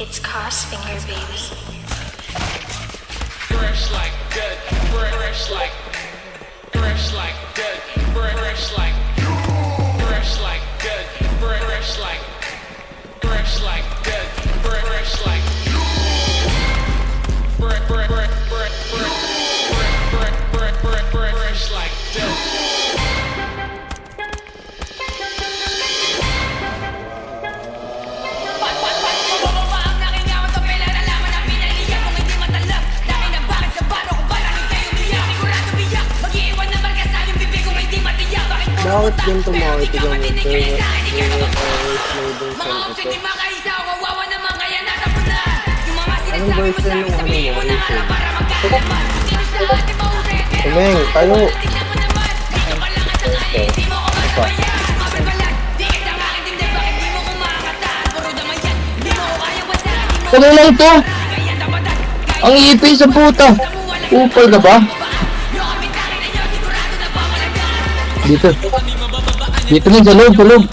It's Crossfinger, baby. Fresh like Bakit ganito mga itigang mo? There were always loading from ito. Anong version ng ano mo? Ito. Tumeng, tayo! Ito. Ito. Ano lang to? Ang ipis sa puta. Upal ka ba? Dito. Dito na sa loob, sa loob.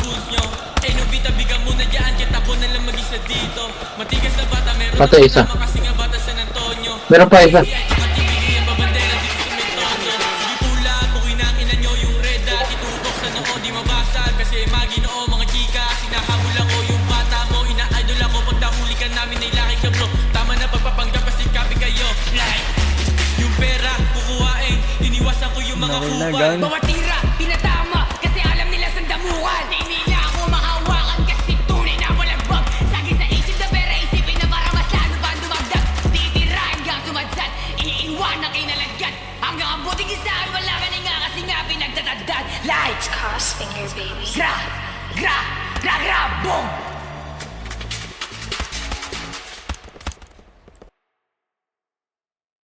Patay isa. Meron pa isa. Yung pera, kukuhain Iniwasan ko yung mga kuwan Bawat tira Ang buti ka sa akin, wala ka nga kasi nga pinagtatagdad. Lights! Crossfinger, baby. Gra! Gra! Gra! Gra! Boom!